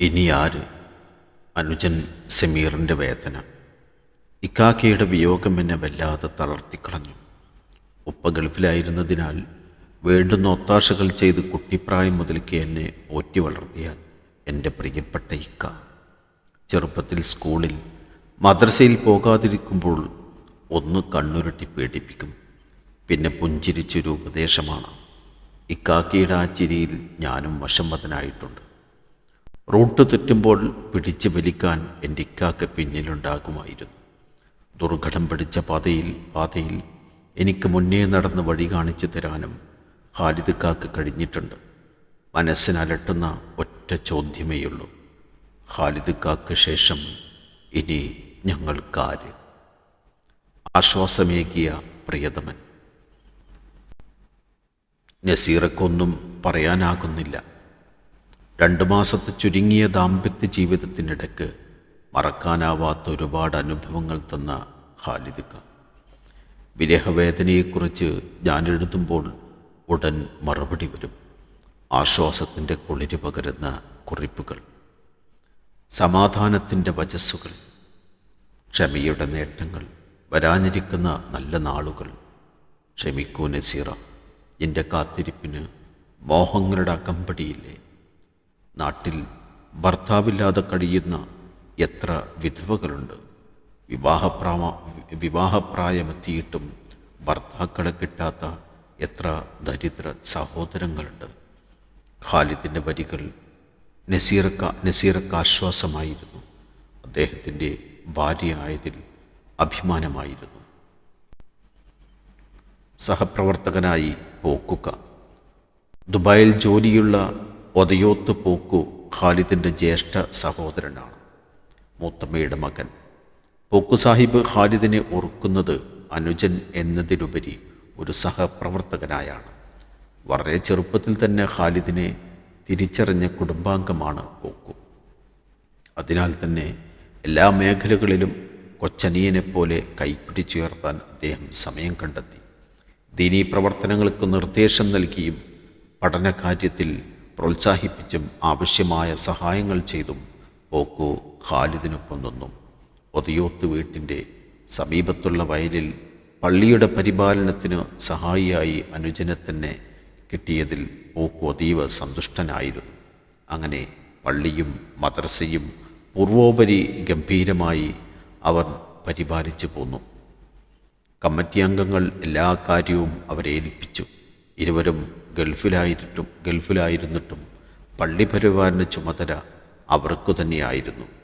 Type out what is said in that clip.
ഇനി ആര്? അനുജൻ സമീറിന്റെ വേദന. ഇക്കാക്കയുടെ വിയോഗം എന്നെ വല്ലാതെ തളർത്തിക്കളഞ്ഞു. ഉപ്പ ഗൾഫിലായിരുന്നതിനാൽ വേണ്ടുന്ന ഒത്താശകൾ ചെയ്ത് കുട്ടിപ്രായം മുതൽക്ക് എന്നെ പോറ്റി വളർത്തിയ എന്റെ പ്രിയപ്പെട്ട ഇക്ക. ചെറുപ്പത്തിൽ സ്കൂളിൽ മദ്രസയിൽ പോകാതിരിക്കുമ്പോൾ ഒന്ന് കണ്ണുരുട്ടി പേടിപ്പിക്കും. പിന്നെ പുഞ്ചിരിച്ചൊരു ഉപദേശമാണ്. ഇക്കാക്കിയുടെ ആ ചിരിയിൽ ഞാനും വശംവദനായിട്ടുണ്ട് റൂട്ട് തെറ്റുമ്പോൾ പിടിച്ചു വലിക്കാൻ എന്റെ ഇക്കാക്ക പിന്നിലുണ്ടാകുമായിരുന്നു. ദുർഘടം പിടിച്ച പാതയിൽ പാതയിൽ എനിക്ക് മുന്നേ നടന്ന് വഴി കാണിച്ചു തരാനും ഖാലിദ് കാക്ക് കഴിഞ്ഞിട്ടുണ്ട്. മനസ്സിനലട്ടുന്ന ഒറ്റ ചോദ്യമേയുള്ളൂ. ഖാലിദ് കാക്ക് ശേഷം ഇനി ഞങ്ങൾക്കാര് ആശ്വാസമേകിയ പ്രിയതമൻ. നസീറക്കൊന്നും പറയാനാകുന്നില്ല. രണ്ടു മാസത്തെ ചുരുങ്ങിയ ദാമ്പത്യ ജീവിതത്തിനിടയ്ക്ക് മറക്കാനാവാത്ത ഒരുപാട് അനുഭവങ്ങൾ തന്ന ഖാലിദുക്ക വിരഹവേദനയെക്കുറിച്ച് ഞാൻ എഴുതുമ്പോൾ ഉടൻ മറുപടി വരും. ആശ്വാസത്തിന്റെ കുളിര് പകരുന്ന കുറിപ്പുകൾ. സമാധാനത്തിന്റെ വചസ്സുകൾ ക്ഷമയുടെ നേട്ടങ്ങൾ. വരാനിരിക്കുന്ന നല്ല നാളുകൾ. ക്ഷമിക്കൂ നസീറ. എന്റെ കാത്തിരിപ്പിന് മോഹങ്ങളുടെ അകമ്പടിയില്ലേ? നാട്ടിൽ ഭർത്താവില്ലാതെ കഴിയുന്ന എത്ര വിധവകളുണ്ട്. വിവാഹപ്രാമ വിവാഹപ്രായമെത്തിയിട്ടും ഭർത്താക്കളെ കിട്ടാത്ത എത്ര ദരിദ്ര സഹോദരങ്ങളുണ്ട്. ഖാലിദിന്റെ വരികൾ നസീറക്ക നസീറക്കാശ്വാസമായിരുന്നു. അദ്ദേഹത്തിന്റെ ഭാര്യയായതിൽ അഭിമാനമായിരുന്നു. സഹപ്രവർത്തകനായി പോക്കുക. ദുബായിൽ ജോലിയുള്ള ഒതയോത്ത് പൂക്കു ഖാലിദിന്റെ ജ്യേഷ്ഠ സഹോദരനാണ്. മൂത്തമ്മയുടെ മകൻ. പൂക്കു സാഹിബ് ഖാലിദിനെ ഓർക്കുന്നത് അനുജൻ എന്നതിലുപരി ഒരു സഹപ്രവർത്തകനായാണ്. വളരെ ചെറുപ്പത്തിൽ തന്നെ ഖാലിദിനെ തിരിച്ചറിഞ്ഞ കുടുംബാംഗമാണ് പൂക്കു. അതിനാൽ തന്നെ എല്ലാ മേഖലകളിലും കൊച്ചനിയനെപ്പോലെ കൈപ്പിടിച്ചുയർത്താൻ അദ്ദേഹം സമയം കണ്ടെത്തി. ദീനീ പ്രവർത്തനങ്ങൾക്ക് നിർദ്ദേശം നൽകിയും പഠനകാര്യത്തിൽ പ്രോത്സാഹിപ്പിച്ചും ആവശ്യമായ സഹായങ്ങൾ ചെയ്തും പോക്കോ ഖാലിദിനൊപ്പം നിന്നു. ഒതിയോത്ത് വീട്ടിന്റെ സമീപത്തുള്ള വയലിൽ പള്ളിയുടെ പരിപാലനത്തിന് സഹായിയായി അനുജനെ തന്നെ കിട്ടിയതിൽ പോക്കോ അതീവ സന്തുഷ്ടനായിരുന്നു. അങ്ങനെ പള്ളിയും മദ്രസയും പൂർവോപരി ഗംഭീരമായി അവർ പരിപാലിച്ചു പോന്നു. കമ്മിറ്റി അംഗങ്ങൾ എല്ലാ കാര്യവും അവരെ ഏൽപ്പിച്ചു ഇരുവരും ഗൾഫിലായിട്ടും ഗൾഫിലായിരുന്നിട്ടും പള്ളി പരിപാലന ചുമതല അവർക്കു തന്നെയായിരുന്നു.